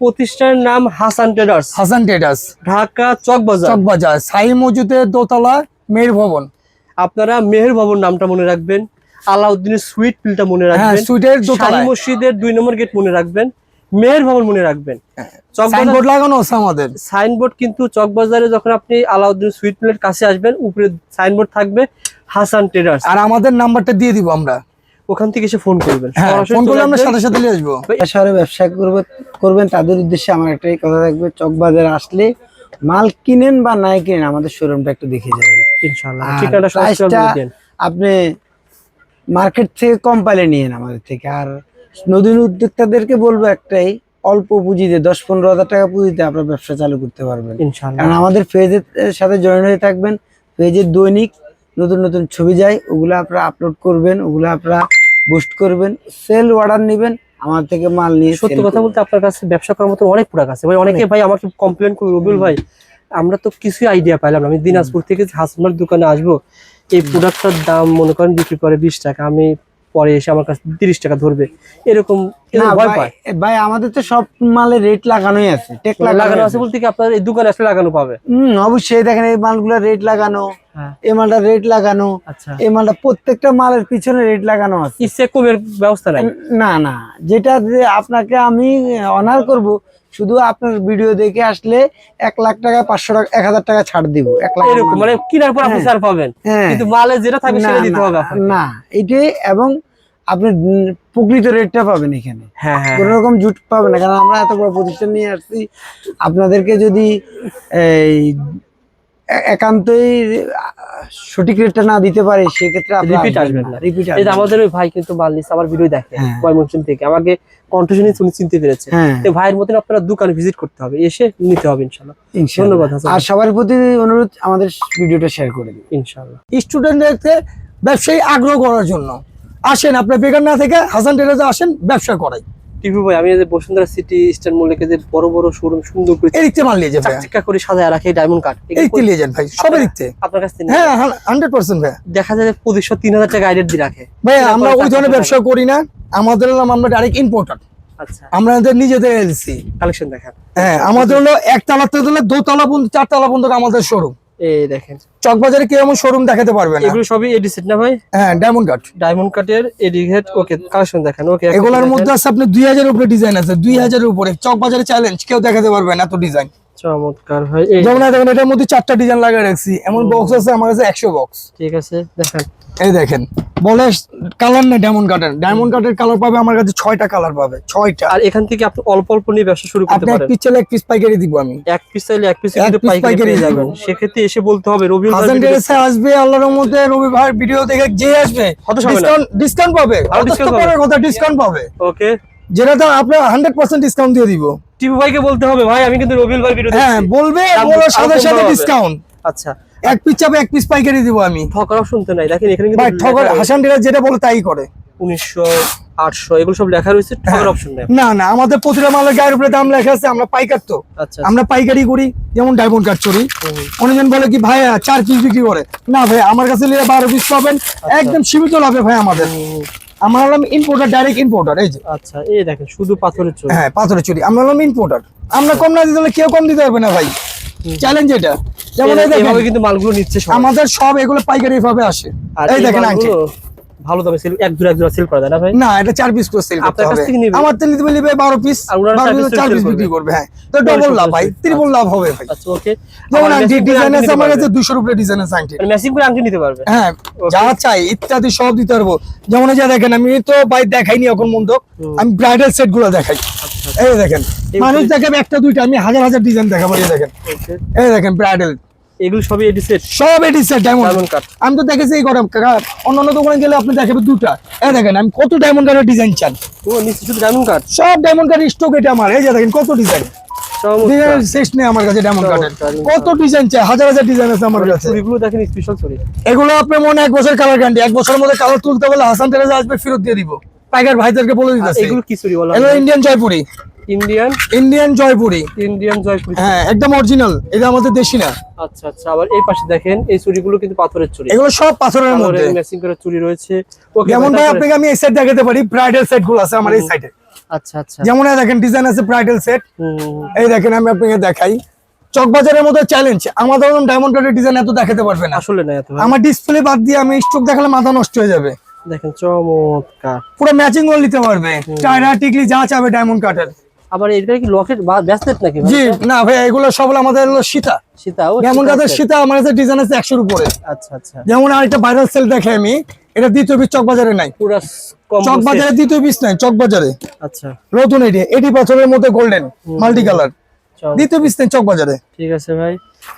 প্রতিষ্ঠানের নাম Hasan traders. Hasan traders. Dhaka Chawkbazar. Chawkbazar সাই মজুদের দোতলা মেহের ভবন। আপনারা মেহের ভবন নামটা মনে রাখবেন আলাউদ্দিনের সুইট পিলটা মনে হ্যাঁ রাখবেন সুইটের দোতলা মসজিদের দুই নম্বর গেট মনে রাখবেন মেহের ভবন মনে রাখবেন। সাইনবোর্ড লাগানো আছে আমাদের। সাইনবোর্ড কিন্তু চকবাজারে যখন আপনি আলাউদ্দিন সুইট মিলের কাছে আসবেন উপরে সাইনবোর্ড থাকবে হাসান ট্রেডার্স। আর আমাদের নাম্বারটা দিয়ে দিব আমরা। ওখান থেকে এসে ফোন করবেন। হ্যাঁ ফোন করলে আমরা সাথে সাথে নিয়ে আসব। শহরে ব্যবসা করবে করবেন তাদের উদ্দেশ্যে আমার একটাই কথা থাকবে চকবাজার আসলে মাল কিনেন বা নাই কিনেন আমাদের শোরুমটা একটু দেখে যাবেন। ইনশাআল্লাহ দেন। আপনি মার্কেট থেকে কম পাইলে নিয়েন আমাদের থেকে। আর নতুন উদ্যোক্তাদেরকে বলব একটাই অল্প পুঁজিতে দশ পনেরো হাজার টাকা পুঁজিতে আপনার ব্যবসা চালু করতে পারবেন। কারণ আমাদের পেজের সাথে জয়েন হয়ে থাকবেন পেজের দৈনিক নতুন নতুন ছবি যায় ওগুলো আপনারা আপলোড করবেন ওগুলো আপনারা বুস্ট করবেন সেল অর্ডার নেবেন আমার থেকে মাল নিয়ে সত্যি কথা বলতে আপনার কাছে ব্যবসা করার মতো অনেক প্রোডাক্ট আছে। ভাই অনেকে ভাই আমাকে কমপ্লেন করবে রবিউল ভাই আমরা তো কিছুই আইডিয়া পাইলাম আমি দিনাজপুর থেকে হাসমার দোকানে আসব এই প্রোডাক্টটার দাম মনে করেন বিক্রি করে বিশ টাকা। আমি পরে এসে আমার কাছে তিরিশ টাকা ধরবে। এরকম ভয় ভাই পায়। ভাই আমাদের তো সব মালে রেট লাগানোই আছে। টেক লাগানো আছে। বলতে কি আপনার এই দোকানে আসলে লাগানো পাবে? হম অবশ্যই দেখেন এই মালগুলো রেট লাগানো হ্যাঁ। এই মালটা রেট লাগানো আচ্ছা। এই মালটা প্রত্যেকটা মালের পিছনে রেট লাগানো আছে। ইচ্ছে কমের ব্যবস্থা নাই? না না যেটা আপনাকে আমি অনার করব শুধু আপনার ভিডিও দেখে আসলে এক লাখ টাকা পাঁচশো টাকা এক হাজার টাকা ছাড় দিব এক লাখ এরকম মানে কিনার পর আপনি হ্যাঁ। ছাড় পাবেন। হ্যাঁ। কিন্তু মালে যেটা থাকবে সেটা দিতে হবে না এটাই এবং আপনি প্রকৃত রেটটা পাবেন এখানে। হ্যাঁ কোন রকম জুট পাবেন না কারণ আমরা এত বড় প্রতিষ্ঠান নিয়ে আসছি। আপনাদেরকে যদি এই একান্তই সঠিক রেটটা না দিতে পারে সেক্ষেত্রে Repeat আসবেন না। রিপিট এই যে আমাদের ওই ভাই কিন্তু মাল আমার ভিডিও দেখে হ্যাঁ। ময়মনসিং থেকে। আমাকে কন্টিনিউ উনি চিনতে পেরেছে। হ্যাঁ। তো ভাইয়ের মতন আপনারা দোকানে ভিজিট করতে হবে এসে নিতে হবে ইনশাল্লাহ। ইনশাআল্লাহ। ধন্যবাদ আর সবার প্রতি অনুরোধ আমাদের ভিডিওটা শেয়ার করে দিন। ইনশাল্লাহ। স্টুডেন্টদেরকে ব্যবসায়ী আগ্রহ করার জন্য। আসেন আপনার বেকার না থেকে হাসান ট্রেডার্সে আসেন ব্যবসা করাই। টিভি ভাই আমি যে বসুন্ধরা সিটি স্টার মল্লিকে যে বড় বড় শোরুম সুন্দর করে এদিকতে মাল নিয়ে যাবে। চাকচিকা করে সাজায় রাখে ডায়মন্ড কার্ড এদিকতে নিয়ে যান ভাই সব এদিকতে আপনার কাছ হ্যাঁ হান্ড্রেড পার্সেন্ট ভাই। দেখা যায় পঁচিশশো তিন হাজার টাকা আইডেট দিয়ে রাখে। ভাই আমরা ওই ধরনের ব্যবসা করি না। আমাদের হলাম আমরা ডাইরেক্ট ইম্পোর্টার আচ্ছা। আমাদের নিজেদের এলসি কালেকশন দেখেন। হ্যাঁ আমাদের হলো একতলা থেকে দোতলা পর্যন্ত চারতলা পর্যন্ত আমাদের শোরুম এই দেখেন। চকবাজারে এমন শোরুম দেখাতে পারবেন এগুলো সবই এডি সেট না ভাই? হ্যাঁ ডায়মন্ড কাট ডায়মন্ড কাটের এডি ওকে কালেকশন দেখেন ওকে এগুলোর মধ্যে আছে আপনি উপরে ডিজাইন আছে উপরে। চকবাজারে চ্যালেঞ্জ কেউ দেখাতে পারবে না এত ডিজাইন চমৎকার ভাই এই যেমন দেখেন এটার মধ্যে চারটা ডিজাইন লাগিয়ে রাখছি। এমন বক্স আছে আমার কাছে একশো বক্স ঠিক আছে দেখেন। এই দেখেন। বলে কালার নেই ডায়মন্ড কাটের ডায়মন্ড কাটের কালার পাবে আমার কাছে ছয়টা কালার পাবে ছয়টা। আর এখান থেকে আপনি অল্প অল্প নিয়ে ব্যবসা শুরু করতে আপনি এক পারেন। পিস চাইলে এক পিস পাইকারি দিব আমি। এক পিস চাইলে এক পিস কিন্তু পাইকারি যাবেন। সেক্ষেত্রে এসে বলতে হবে রবি হাসান ড্রেসে আসবে আল্লাহর মধ্যে রবি ভাই ভিডিও দেখে যে আসবে ডিসকাউন্ট ডিসকাউন্ট পাবে। আরও তো discount কথা ডিসকাউন্ট পাবে। ওকে যেটা তো আপনার হান্ড্রেড পার্সেন্ট ডিসকাউন্ট দিয়ে দিব। টিভি ভাইকে বলতে হবে ভাই আমি কিন্তু রবিউল ভাই ভিডিও হ্যাঁ বলবে বলার সাথে সাথে ডিসকাউন্ট আচ্ছা। এক পিস চাপে এক পিস পাইকারি দিব আমি। ঠকার অপশন তো নাই দেখেন এখানে ভাই কিন্তু ঠগর হাসান ডিলার যেটা বলে তাই করে। উনিশশো আটশো এগুলো সব লেখা রয়েছে ঠকার অপশন নেই। না না আমাদের প্রতিটা মালের গায়ের উপরে দাম লেখা আছে আমরা পাইকার তো। আচ্ছা আমরা পাইকারি করি যেমন ডায়মন্ড কাট করি। হুম। অনেকজন বলে কি ভাই চার পিস বিক্রি করে। না ভাই আমার কাছে বারো পিস পাবেন। একদম সীমিত লাভে ভাই আমাদের। আমরা হলাম ইম্পোর্টার ডাইরেক্ট ইম্পোর্টার এই যে। আচ্ছা এই দেখেন শুধু পাথরের হ্যাঁ পাথরের চুরি। আমরা হলাম ইম্পোর্টার আমরা কম না দিতে হলে কেউ কম দিতে পারবে না ভাই। চ্যালেঞ্জ এটা। যেমন এইভাবে কিন্তু মালগুলো নিচ্ছে আমাদের সব এগুলো পাইকারি ভাবে আসে। এই দেখেন আংটি মালগুলো ভালো দামে সেল এক এক দুরা সেল করা যায় না ভাই? না এটা চার পিস করে সেল করতে হবে। আমার থেকে নিতে নিবে বারো পিস আর ওনারা চার পিস। বিক্রি করবে হ্যাঁ। তো ডবল লাভ ভাই ত্রিপল লাভ হবে ভাই। আচ্ছা ওকে। যেমন আংটি ডিজাইন আছে আমার কাছে দুশোর উপরে ডিজাইন আছে আংটি। ম্যাচিং করে আংটি নিতে পারবে? হ্যাঁ যা চাই ইত্যাদি সব দিতে পারব। যেমন যে দেখেন আমি তো ভাই দেখাইনি এখন মন্দ। আমি ব্রাইডাল সেটগুলো দেখাই। এই দেখেন মানুষ দেখাবে একটা দুইটা আমি হাজার হাজার ডিজাইন দেখাবো এই দেখেন। এই দেখেন ব্রাইডাল এগুলো সবই এডি সেট সব সেট ডায়মন্ড কাট আমি তো দেখেছি এই গরম অন্যান্য দোকানে গেলে আপনি দেখাবে দুটা। এই দেখেন আমি কত ডায়মন্ড কার্ডের ডিজাইন চান ও শুধু ডায়মন্ড কাট সব ডায়মন্ড কার্ড স্টক এটা আমার। এই যে দেখেন কত ডিজাইন শেষ নেই আমার কাছে ডায়মন্ড কত ডিজাইন চাই? হাজার হাজার ডিজাইন আছে আমার কাছে। চুরিগুলো দেখেন স্পেশাল চুরি এগুলো আপনি মনে এক বছর কালার গ্যারান্টি এক বছরের মধ্যে কালার তুলতে বলে হাসান টেরেজা আসবে ফেরত দিয়ে দিব। পাইকার ভাইদেরকে বলে দিতেছি। এগুলো কি চুরি বলা? এগুলো Indian Jaipuri. Indian Indian Jaipuri Indian Jaipuri হ্যাঁ একদম অরিজিনাল এটা আমাদের দেশি না। আচ্ছা আচ্ছা আবার এই পাশে দেখেন এই চুরিগুলো কিন্তু পাথরের চুরি এগুলো সব পাথরের মধ্যে। ম্যাচিং করে চুরি রয়েছে। যেমন ভাই আপনাকে আমি এই সেট দেখাতে পারি ব্রাইডাল সেটগুলো আছে আমার এই সাইডে আচ্ছা আচ্ছা। যেমন দেখেন ডিজাইন আছে ব্রাইডাল সেট। এই দেখেন আমি আপনাকে দেখাই। চকবাজারের মধ্যে চ্যালেঞ্জ আমাদের ডায়মন্ড কাটের ডিজাইন এত দেখাতে পারবে না। আসলে না এত আমার ডিসপ্লে বাদ দিয়ে আমি স্টক দেখালে মাথা নষ্ট হয়ে যাবে। দেখেন চমৎকার। পুরো ম্যাচিং করে নিতে পারবে। টায়রা টিকলি যা চাবে ডায়মন্ড কাটের আবার এটা কি লকেট ব্যাসলেট নাকি? জি না ভাই এগুলো সব আমাদের হলো সীতা। সীতা যেমন ডায়মন্ড সীতা আমার কাছে ডিজাইন আছে একশোর উপরে। আচ্ছা আচ্ছা। যেমন আরেকটা ভাইরাল সেল দেখে আমি এটা দ্বিতীয় বীজ চকবাজারে নাই। পুরা চকবাজারে দ্বিতীয় বীজ নাই চকবাজারে। আচ্ছা। নতুন এটি এটি বছরের মধ্যে গোল্ডেন মাল্টি কালার দ্বিতীয় বীজ নেই চকবাজারে। ঠিক আছে ভাই।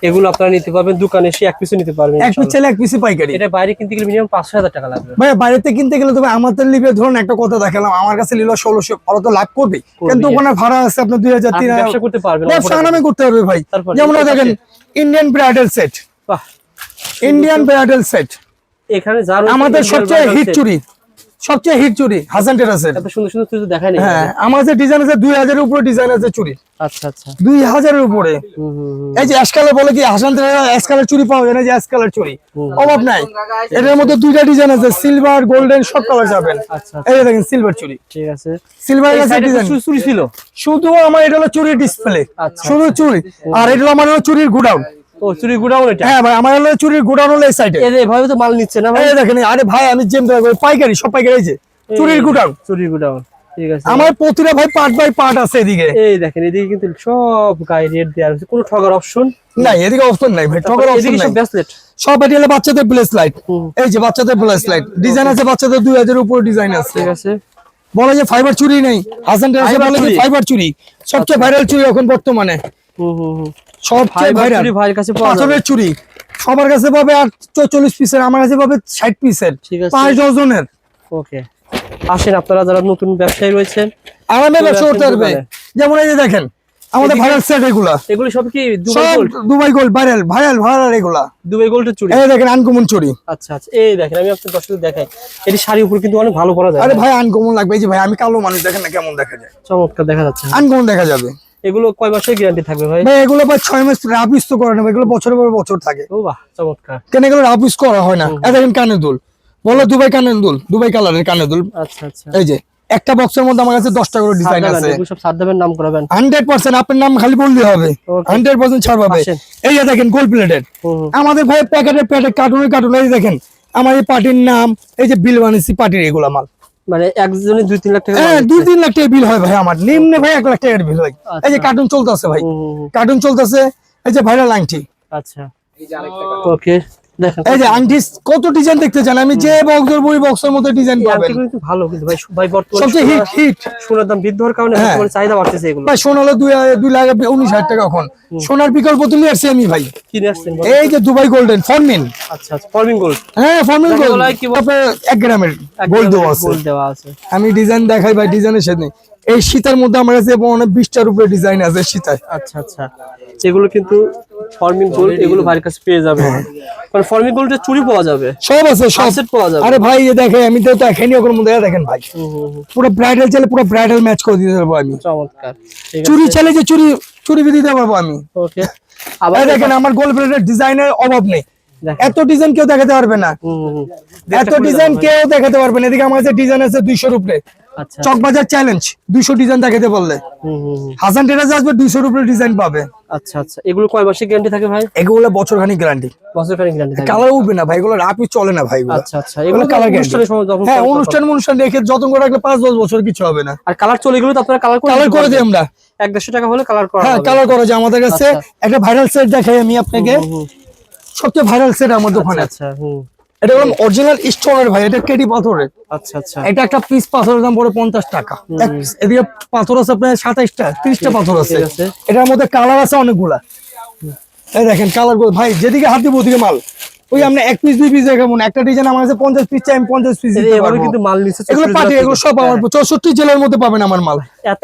এগুলো আপনারা নিতে পারবেন দোকানে এসে এক পিসও নিতে পারবেন এক পিস। চাইলে এক পিসি পাইকারি। এটা বাইরে কিনতে গেলে মিনিমাম পাঁচশো হাজার টাকা লাগবে। ভাই বাইরেতে কিনতে গেলে তবে আমাদের লিবে ধরুন একটা কথা দেখালাম আমার কাছে নিল ষোলোশো ওরা তো লাভ করবে কিন্তু ওখানে ভাড়া আছে আপনার দুই হাজার তিন ব্যবসা করতে পারবেন ব্যবসা আনামে করতে পারবে ভাই। যেমন দেখেন ইন্ডিয়ান ব্রাইডাল সেট বাহ ইন্ডিয়ান ব্রাইডাল সেট এখানে যার আমাদের সবচেয়ে হিট চুরি। সবচেয়ে হিট চুরি হাসান টেরাসের এত সুন্দর সুন্দর তো দেখাই নেই। হ্যাঁ আমার যে ডিজাইন আছে দুই হাজারের উপরে ডিজাইন আছে চুরি। আচ্ছা আচ্ছা। দুই হাজারের উপরে। এই যে অ্যাশকালার বলে কি হাসান অ্যাশকালার চুরি পাওয়া যায় না যে অ্যাশকালার চুরি। অভাব নাই। এটার মধ্যে দুইটা ডিজাইন আছে সিলভার গোল্ডেন সব কালার যাবেন। আচ্ছা এই যে দেখেন সিলভার চুরি। ঠিক আছে। সিলভার এই আছে side এ তো ডিজাইন চুরি- চুরি ছিল। শুধু আমার এটা হলো চুরির ডিসপ্লে আচ্ছা, শুধু চুরি। আর এটা হলো আমার হলো চুরির গোডাউন ও চুরি এটা? হ্যাঁ ভাই আমার হলো চুরির গোডাউন হলো এই সাইডে এর এভাবে তো মাল নিচ্ছে না ভাই? দেখেন আরে ভাই আমি জেম পাইকারি সব পাইকারি এই যে চুরির গোডাউন। আমার প্রতিটা ভাই পার্ট বাই পার্ট আছে এদিকে। এই দেখেন এদিকে কিন্তু সব গায়ে রেট দেওয়া আছে কোনো ঠগার অপশন নাই। এদিকে অপশন নাই ভাই ঠকার অপশন নাই। সব সব এটি হলো বাচ্চাদের এই যে বাচ্চাদের ডিজাইন আছে বাচ্চাদের দুই হাজার উপর ডিজাইন আছে। ঠিক আছে। বলে যে ফাইবার চুরি নেই। হাসান টেরাসে Fiber বলে যে ফাইবার চুরি? সবচেয়ে ভাইরাল চুরি এখন বর্তমানে। হুম হুম হুম। সবচেয়ে ভাইরাল। ভাইয়ের কাছে পাথরের চুরি। সবার কাছে পাবে আর চল্লিশ পিসের আমার কাছে পাবে ষাট পিসের। পাঁচ ডজনের। ওকে। আসেন আপনারা যারা নতুন ব্যবসায়ী রয়েছেন আরামে ব্যবসা করতে পারবে। যেমন এই যে দেখেন আমাদের ভাইরাল সেট এগুলা। এগুলি সব কি Dubai gold Dubai gold viral viral viral এগুলা। দুবাই গোল্ডের চুরি? এই দেখেন আনকমন চুরি। আচ্ছা আচ্ছা। এই দেখেন আমি আপনার দর্শকদের দেখাই। এটি শাড়ি উপর কিন্তু অনেক ভালো পরা যায়। আরে ভাই আনকমন লাগবে। এই যে ভাই আমি কালো মানুষ দেখেন না কেমন দেখা যায়। চমৎকার দেখা যাচ্ছে। আনকমন দেখা যাবে। এগুলো কয় মাসের গ্যারান্টি থাকবে ভাই? ভাই এগুলো ভাই ছয় মাস রাফ ইউজ তো করে না এগুলো বছরের পর বছর থাকে। ও বাহ চমৎকার। কেন এগুলো রাফ ইউজ করা হয় না? এই দেখেন কানের দুল। বলো দুবাই কানের দুল দুবাই কালারের কানের দুল। আচ্ছা আচ্ছা। এই যে একটা বক্সের মধ্যে আমার কাছে দশটা করে ডিজাইন আছে। সব সারদাবেন নাম করাবেন। হান্ড্রেড পার্সেন্ট আপনার নাম খালি বললে হবে। Okay. হান্ড্রেড পার্সেন্ট ছাড় পাবে। এই যে দেখেন গোল্ড প্লেটেড। আমাদের ভাই প্যাকেটের প্যাকেট কার্টুনের কার্টুন এই দেখেন আমার এই পার্টির নাম এই যে বিল বানিয়েছি পার্টির এগুলা মাল। মানে একজনে দুই তিন লাখ টাকা হ্যাঁ দুই তিন লাখ টাকা বিল হয় ভাই আমার। নিম্নে ভাই এক লাখ টাকার বিল হয়। এই যে আচ্ছা। কার্টুন চলতেছে ভাই। কার্টুন চলতেছে। এই যে ভাইরাল আংটি আচ্ছা। ওকে। এই যে আংটি কত ডিজাইন দেখতে চান? আমি যে বক্সের বই বক্সের মধ্যে ডিজাইন এই পাবেন। কিন্তু ভালো কিন্তু ভাই ভাই বর্তমানে সবচেয়ে হিট হিট সোনার দাম বৃদ্ধি হওয়ার কারণে হ্যাঁ। বর্তমানে চাহিদা বাড়তেছে এগুলো। ভাই সোনা হলো দুই দুই লাখ উনিশ হাজার টাকা এখন। সোনার বিকল্প তুলে আসছি আমি ভাই। আসছেন এই যে দুবাই গোল্ডেন ফর্মিন। আচ্ছা আচ্ছা গোল্ড হ্যাঁ ফর্মিন গোল্ড বলা কি বল- আপনার এক গ্রামের গোল্ড দেওয়া আছে। গোল্ড দেওয়া আছে। আমি ডিজাইন দেখাই ভাই ডিজাইনের সাথে এই শীতের মধ্যে আমার কাছে অনেক বিশটার উপরে ডিজাইন আছে শীতায় আচ্ছা আচ্ছা। এগুলো কিন্তু ফর্মিং গোল্ড এগুলো ভাইয়ের কাছে পেয়ে যাবে। হ্যাঁ। কারণ ফর্মিং গোল্ডের চুরি পাওয়া যাবে। সব আছে সব। সাবসেট পাওয়া যাবে। আরে ভাই দেখে আমি তো দেখাইনি ওখানে মধ্যে দেখেন ভাই। পুরো ব্রাইডাল চাইলে পুরো ব্রাইডাল ম্যাচ করে দিতে পারব আমি। চমৎকার। আছে। চাইলে যে চুরি চুরি দিয়ে দিতে পারব আমি। ওকে। আবার দেখেন আমার গোল্ড প্লেটের ডিজাইনের অভাব নেই। এত ডিজাইন কেউ দেখাতে পারবে না। এত ডিজাইন কেউ দেখাতে পারবে না। এদিকে আমার কাছে ডিজাইন আছে দুইশোর উপরে। চকবাজার চ্যালেঞ্জ দুইশো ডিজাইন দেখাতে বললে। হাসান টেরাজ আসবে দুইশোর উপরে ডিজাইন পাবে। আচ্ছা আচ্ছা। এগুলো কয় মাসের গ্যারান্টি থাকে ভাই? এগুলো বছর খানিক গ্যারান্টি বছর খানিক গ্যারান্টি কালার উঠবে না ভাই এগুলো রাপি চলে না ভাই আচ্ছা আচ্ছা। এগুলো কালার যখন হ্যাঁ অনুষ্ঠান অনুষ্ঠান রেখে যতন করে রাখলে পাঁচ দশ বছর কিছু হবে না। আর কালার চলে গেলে তো আপনারা কালার করে কালার করে দিই আমরা। এক দেড়শো টাকা হলে কালার করা হ্যাঁ কালার করা যায়। আমাদের কাছে আচ্ছা। একটা ভাইরাল সেট দেখাই আমি আপনাকে। সবচেয়ে ভাইরাল সেট আমার দোকানে। আচ্ছা হুম। এটা হলো অরিজিনাল স্টোনের ভাই এটা কেডি পাথরের। আচ্ছা আচ্ছা। এটা একটা পিস পাথরের দাম পড়ে পঞ্চাশ টাকা। এদিকে পাথর আছে আপনার সাতাইশটা তিরিশটা পাথর আছে। এটার মধ্যে কালার আছে অনেকগুলা। এই দেখেন কালার ভাই যেদিকে হাত দিব ওদিকে মাল। ওই আমরা এক পিস দুই পিস দেখাবো না। একটা ডিজাইন আমার কাছে পঞ্চাশ পিস চাই আমি পঞ্চাশ পিস কিন্তু মাল নিচ্ছে এগুলো পার্টি এগুলো সব আমার চৌষট্টি জেলার মধ্যে পাবেন আমার মাল।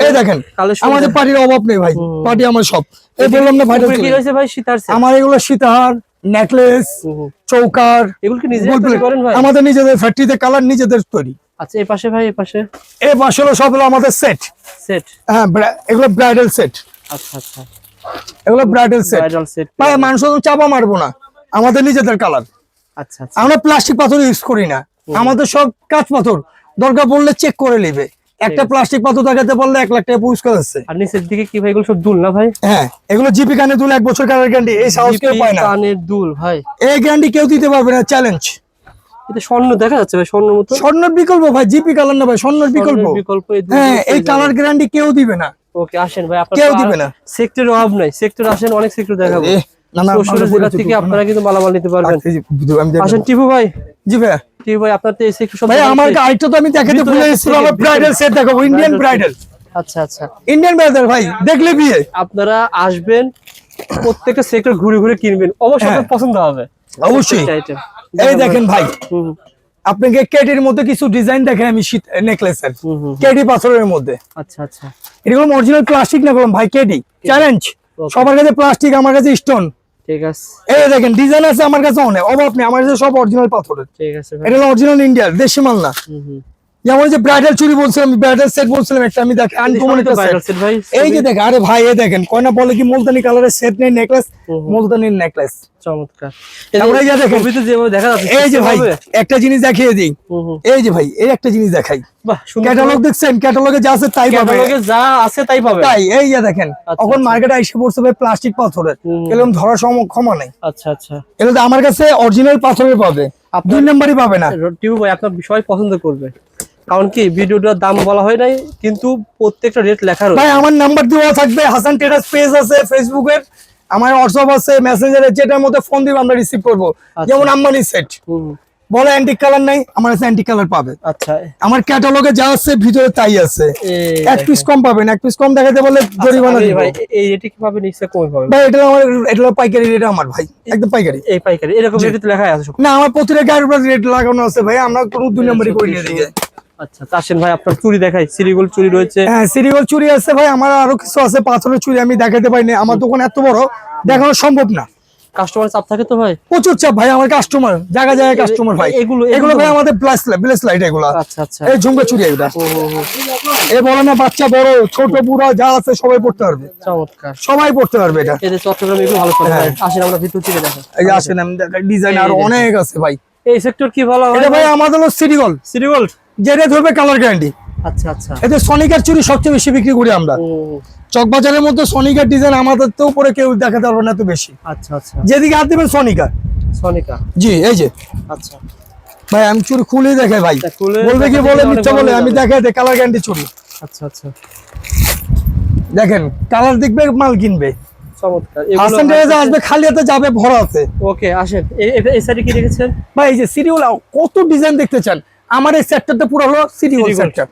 এই দেখেন আমাদের পার্টির অভাব নেই ভাই। পার্টি আমার সব। এই বললাম না ভাই সীতার আমার এগুলো সীতাহার নেকলেস। চৌকার এগুলো কি নিজে তৈরি করেন ভাই? আমাদের নিজেদের ফ্যাক্টরিতে কালার নিজেদের তৈরি। আচ্ছা এই পাশে ভাই এই পাশে? এই পাশে হলো সব হলো আমাদের সেট সেট হ্যাঁ এগুলো ব্রাইডাল সেট আচ্ছা আচ্ছা। এগুলো ব্রাইডাল সেট ব্রাইডাল সেট ভাই মানুষ তো চাপা মারবো না। আমাদের নিজেদের কালার আচ্ছা আচ্ছা। আমরা প্লাস্টিক পাথর ইউজ করি না। আমাদের সব কাঁচ পাথর। দরকার পড়লে চেক করে নেবে। একটা প্লাস্টিক পাত্র দেখাতে পারলে এক লাখ টাকা পুরস্কার আছে। আর নিচের দিকে কি ভাই এগুলো সব দুল না ভাই? হ্যাঁ এগুলো জিপি কানে দুল এক বছর কালার গ্যারান্টি এই সাহস কেউ পায় না। কানের দুল ভাই। এই গ্যারান্টি কেউ দিতে পারবে না চ্যালেঞ্জ এটা স্বর্ণ দেখা যাচ্ছে ভাই স্বর্ণের মতো। স্বর্ণের বিকল্প ভাই জিপি কালার না ভাই স্বর্ণের বিকল্প। বিকল্প এই হ্যাঁ এই কালার গ্যারান্টি কেউ দিবে না। ওকে আসেন ভাই আপনার কেউ দিবে না। সেক্টরের অভাব নাই সেক্টর আসেন অনেক সেক্টর দেখাবো। জেলা থেকে আপনারা কিন্তু মালামাল নিতে পারবেন। এই যে, আমি দেখব। আসেন টিপু ভাই। জি ভাই টিপু ভাই আপনার তো এই সেক্টর ভাই আমার আইটা তো আমি দেখাতে ভুলে গেছিলাম আমার ব্রাইডাল সেট দেখাবো ইন্ডিয়ান ব্রাইডাল আচ্ছা আচ্ছা। ইন্ডিয়ান ব্রাইডাল ভাই দেখলে বিয়ে? আপনারা আসবেন প্রত্যেকটা সেক্টর ঘুরে ঘুরে কিনবেন। অবশ্যই হ্যাঁ। পছন্দ হবে। অবশ্যই। এই দেখেন ভাই আপনাকে কেটির মধ্যে কিছু ডিজাইন দেখেন আমি নেকলেসের হুম হুম কেটি পাথরের মধ্যে। আচ্ছা আচ্ছা। এরকম অরিজিনাল প্লাস্টিক না বললাম ভাই কেটি। চ্যালেঞ্জ সবার কাছে প্লাস্টিক আমার কাছে স্টোন ঠিক আছে। এই দেখেন ডিজাইন আছে আমার কাছে অনেক। অভাব নেই আমার কাছে সব অরিজিনাল পাথরের। ঠিক আছে এটা অরিজিনাল ইন্ডিয়ার দেশি মাল না। হুম হুম। যেমন যে ব্রাইডাল চুরি বলছিলাম ব্রাইডাল সেট বলছিলাম একটা আমি দেখেন আনকমন একটা সেট এই যে দেখেন আরে ভাই এই দেখেন কয়না বলে কি মুলতানি কালারের সেট নেই নেকলেস। মুলতানির নেকলেস চমৎকার। এই যে দেখেন। যেভাবে দেখা যাচ্ছে এই যে ভাই একটা জিনিস দেখিয়ে দিই। এই যে ভাই এই একটা জিনিস দেখাই। ক্যাটালগ দেখছেন? ক্যাটালগে যা আছে তাই পাবে। ক্যাটালগে যা আছে তাই পাবে। তাই এই যে দেখেন আচ্ছা, এখন আচ্ছা। মার্কেটে এসে পড়ছে ভাই প্লাস্টিক পাথরের। এরকম সম- ক্ষমা নাই। আচ্ছা আচ্ছা। আমার কাছে অরিজিনাল পাথরের পাবে। দুই নাম্বারই পাবে না। টিপু ভাই আপনার বিষয় পছন্দ করবে। কারণ কি ভিডিওটার দাম বলা হয় নাই কিন্তু প্রত্যেকটা রেট লেখা রয়েছে। ভাই আমার নাম্বার দেওয়া থাকবে হাসান টেরাস পেজ আছে ফেসবুকের আমার হোয়াটসঅ্যাপ আছে মেসেঞ্জারে যেটার মধ্যে ফোন দিবে আমরা রিসিভ করব। আচ্ছা। যেমন আম্বানি সেট বলে অ্যান্টিক কালার নাই আমার কাছে অ্যান্টিক কালার পাবে। আচ্ছা। আমার ক্যাটালগে যা আছে ভিতরে তাই আছে। এক পিস কম পাবেন এক পিস কম দেখাতে বলে জরিমানা আরে দিব। ভাই এই রেটে কি পাবে নিশ্চয় কমে পাবে ভাই এটা আমার এটা পাইকারি রেট আমার ভাই একদম পাইকারি। এই পাইকারি এরকম রেটে তো লেখাই আছে না আমার প্রতিটা গাড়ির উপর রেট লাগানো আছে ভাই আমরা কোনো দুই নম্বরই করি দিকে আচ্ছা আসেন ভাই আপনার চুরি দেখাই সিরিগুল চুরি রয়েছে। হ্যাঁ সিরিগল চুরি আছে ভাই আমার আরও কিছু আছে পাথরের চুরি আমি দেখাতে পাইনি আমার দোকান এত বড় দেখানো সম্ভব না। কাস্টমার চাপ থাকে তো ভাই? প্রচুর চাপ ভাই আমার কাস্টমার জায়গা জায়গায় কাস্টমার ভাই। এগুলো- এগুলো এগুলো- ভাই আমাদের প্লাস ব্লেস লাইট এগুলো। আচ্ছা আচ্ছা। এই ঝুমকা চুরি এগুলা। এ না বাচ্চা বড় ছোট বুড়া যা আছে সবাই পড়তে পারবে। চমৎকার। সবাই পড়তে পারবে এটা। এই যে চট্টগ্রাম এগুলো ভালো চলে ভাই আসেন আমরা ভিতর থেকে দেখো এই আসেন আমি ডিজাইন আর অনেক আছে ভাই। এই সেক্টর কি ভালো হয় এটা ভাই? আমাদের হলো সিরিগল। সিরিগোল্ড যেটা ধরবে কালার গ্যারান্টি আচ্ছা আচ্ছা। এতে সনিকার চুরি সবচেয়ে বেশি বিক্রি করি আমরা। চকবাজারের মধ্যে সনিকার ডিজাইন আমাদের তো উপরে কেউ দেখাতে পারবে না বেশি। আচ্ছা আচ্ছা। যেদিকে হাত দিবেন সনিকা সনিকা জি এই যে। আচ্ছা। ভাই আমি চুরি খুলে দেখাই ভাই। বলবে কি বলে মিথ্যা বলে আমি দেয় কালার গ্যারান্টি চুরি। আচ্ছা আচ্ছা। দেখেন কালার দেখবে মাল কিনবে। আসবে খালি হাতে যাবে ভরা আছে। ওকে আসেন। এ- এ- এই সাইডে কি রেখেছেন ভাই এই যে সিরিয়াল কত ডিজাইন দেখতে চান? আমার এই সেটটাতে পুরো হলো সিটি। সেটটা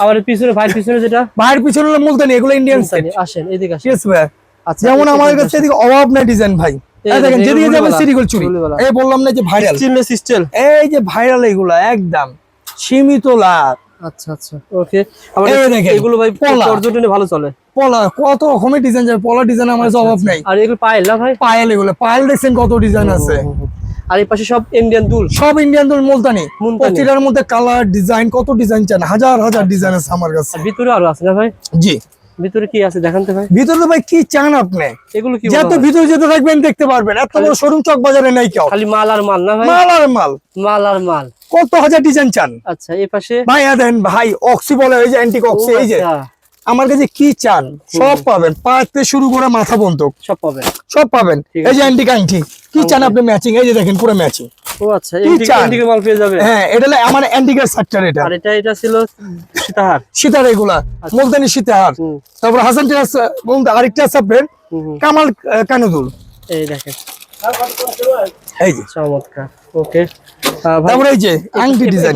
আবার এর পিছনে ভাইয়ের পিছনে যেটা? ভাইয়ের পিছনে হলো মুলতানি এগুলো ইন্ডিয়ান সেট আসেন এদিকে আসেন। আছে ভাই। আচ্ছা যেমন এই আমাদের কাছে এদিকে অভাব নাই ডিজাইন ভাই। এই দেখেন যেদিকে এগুলো যাবে বলা, সিরিয়াল চুরি এই বললাম না যে ভাইরাল স্টেনলেস স্টিল এই যে ভাইরাল এগুলা একদম। সীমিত লাভ আচ্ছা আচ্ছা ওকে দেখেন, এগুলো ভাই। পর্যটনে ভালো চলে। পলা কত রকমের ডিজাইন যাবে পলা ডিজাইন আমার কাছে অভাব নাই। আর এগুলো পায়েল না ভাই? পায়েল এগুলো পায়েল দেখছেন কত ডিজাইন আছে। আর এই পাশে সব ইন্ডিয়ান দুল। সব ইন্ডিয়ান দল মুলতানি। প্রতিটার মধ্যে কালার ডিজাইন কত ডিজাইন চান? হাজার হাজার ডিজাইন আছে আমার কাছে। ভিতরে আরও আছে না ভাই? জি। ভিতরে কি আছে দেখান তো ভাই? ভিতরে ভাই কি চান আপনি? এগুলো কি যত ভিতরে যেতে থাকবেন দেখতে পারবেন। এত বড় শোরুম চক বাজারে নাই কেউ। খালি মাল আর মাল না ভাই? মাল আর মাল। মাল আর মাল। কত হাজার ডিজাইন চান? আচ্ছা এই পাশে? ভাই দেন ভাই অক্সি বলে ওই যে অ্যান্টিক অক্সি এই যে। আচ্ছা, আমার কাছে কি চান? সব পাবেন। পাতে শুরু করে মাথা পর্যন্ত সব পাবেন। সব পাবেন। এই যে অ্যান্টিক আংটি কি চান আপনি ম্যাচিং এই যে দেখেন পুরো ম্যাচিং ও আচ্ছা মাল পেয়ে যাবে হ্যাঁ এটা হলো আমার অ্যান্টিকের স্ট্রাকচার এটা। আর এটা এটা ছিল সীতাহার। সীতার এগুলা। মুলতানি সীতাহার। তারপর হাসান টেরাস বলুন আরেকটা আছে আপনার। কামাল আহ, কানুদুল। এই দেখেন। এই যে। চমৎকার। ওকে। তারপরে এই আংটি ডিজাইন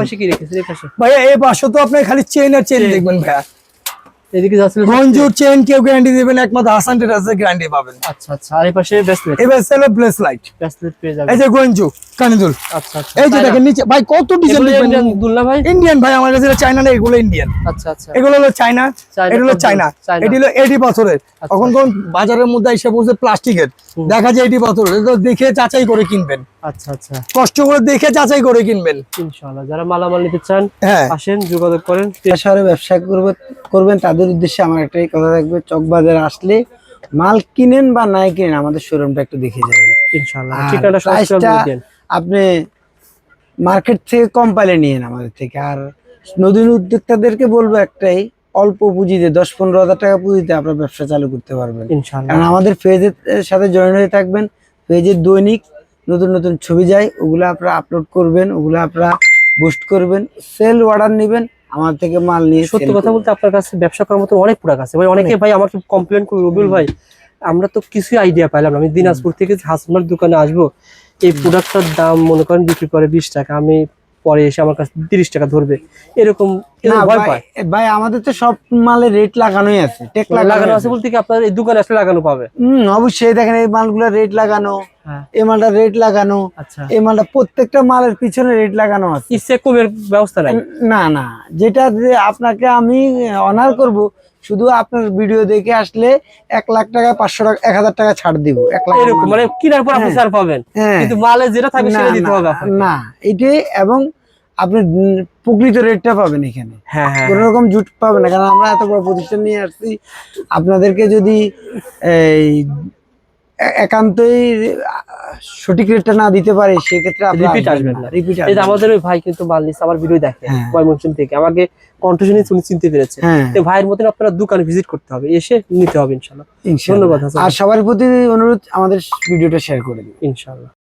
ভাইয়া এই পাশে। তো আপনি খালি চেন আর চেন দেখবেন ভাইয়া। এদিকে যাচ্ছিল গঞ্জুর চেন কেউ গ্যারান্টি দিবেন একমাত্র হাসান টেরাসের গ্যারান্টি পাবেন। আচ্ছা আচ্ছা। আর এই পাশে ব্রেসলেট এবার সেলো ব্লেস লাইট ব্রেসলেট পেয়ে যাবে এই যে গঞ্জু কানুদুল। আচ্ছা আচ্ছা। এই যে দেখেন নিচে ভাই কত ডিজাইন ইন্ডিয়ান দুল ভাই? ইন্ডিয়ান ভাই আমার কাছে চাইনা না এগুলো ইন্ডিয়ান আচ্ছা আচ্ছা। এগুলো হলো চায়না এটা হলো চায়না। এটি হলো এটি পাথরের। এখন কোন বাজারের মধ্যে এসে বলছে প্লাস্টিকের দেখা যায় এটি পাথর এটা দেখে যাচাই করে কিনবেন। আচ্ছা আচ্ছা। কষ্ট করে দেখে যাচাই করে কিনবেন। ইনশাআল্লাহ যারা মালামাল নিতে চান হ্যাঁ। আসেন যোগাযোগ করেন। ব্যবসা করবে করবেন তাদের উদ্দেশ্যে আমার একটাই কথা থাকবে চকবাজারে আসলে মাল কিনেন বা নাই কিনেন আমাদের শোরুমটা একটু দেখে যাবেন। ইনশাআল্লাহ ঠিকানা আপনি মার্কেট থেকে কম পাইলে নিয়েন আমাদের থেকে। আর নতুন উদ্যোক্তাদেরকে বলব একটাই অল্প পুঁজিতে দশ পনেরো হাজার টাকা পুঁজিতে আপনার ব্যবসা চালু করতে পারবেন। কারণ আমাদের পেজের সাথে জয়েন হয়ে থাকবেন। পেজের দৈনিক নতুন নতুন ছবি যায় ওগুলো আপনারা আপলোড করবেন ওগুলো আপনারা বুস্ট করবেন সেল অর্ডার নেবেন আমার থেকে মাল নিয়ে সত্যি কথা বলতে আপনার কাছে ব্যবসা করার মতো অনেক প্রোডাক্ট আছে। ভাই অনেকে ভাই আমাকে কমপ্লেন করি রবিউল ভাই আমরা তো কিছুই আইডিয়া পাইলাম আমি দিনাজপুর থেকে হাসমার দোকানে আসব। এই প্রোডাক্টটার দাম মনে করেন বিক্রি করে বিশ টাকা। আমি পরে এসে আমার কাছে তিরিশ টাকা ধরবে। এরকম ভাই আমাদের তো সব মালে রেট লাগানোই আছে টেক লাগানো লাগানো আছে। বলতে কি আপনার এই দোকানে আসলে লাগানো পাবে? হম অবশ্যই দেখেন এই মালগুলো রেট লাগানো হ্যাঁ। এই মালটা রেট লাগানো আচ্ছা। এই মালটা প্রত্যেকটা মালের পিছনে রেট লাগানো আছে। ইচ্ছে কমের ব্যবস্থা নাই? না না যেটা আপনাকে আমি অনার করব শুধু আপনার ভিডিও দেখে আসলে এক লাখ টাকা পাঁচশো টাকা এক হাজার টাকা ছাড় দিব এক লাখ মানে কেনার পর আপনি হ্যাঁ। ছাড় পাবেন। হ্যাঁ। কিন্তু মালে যেটা থাকবে না, সেটা দিতে হবে না এটাই এবং আপনি প্রকৃত রেটটা পাবেন এখানে। হ্যাঁ হ্যাঁ কোন রকম জুট পাবেন না কারণ আমরা এত বড় প্রতিষ্ঠান নিয়ে আসছি। আপনাদেরকে যদি এই একান্তই সঠিক রেটটা না দিতে পারে সেক্ষেত্রে Repeat আসবেন না। রিপিট যে আমাদের ওই ভাই কিন্তু মাল নিচ্ছে আমার ভিডিও দেখে হ্যাঁ। ময়মনসিং থেকে। আমাকে কন্ট্রোশনে উনি চিনতে পেরেছে। হ্যাঁ। তো ভাইয়ের মতন আপনারা দোকানে ভিজিট করতে হবে এসে নিতে হবে ইনশাল্লাহ। ইনশাআল্লাহ। ধন্যবাদ আর সবার প্রতি অনুরোধ আমাদের ভিডিওটা শেয়ার করে দিন ইনশাল্লাহ।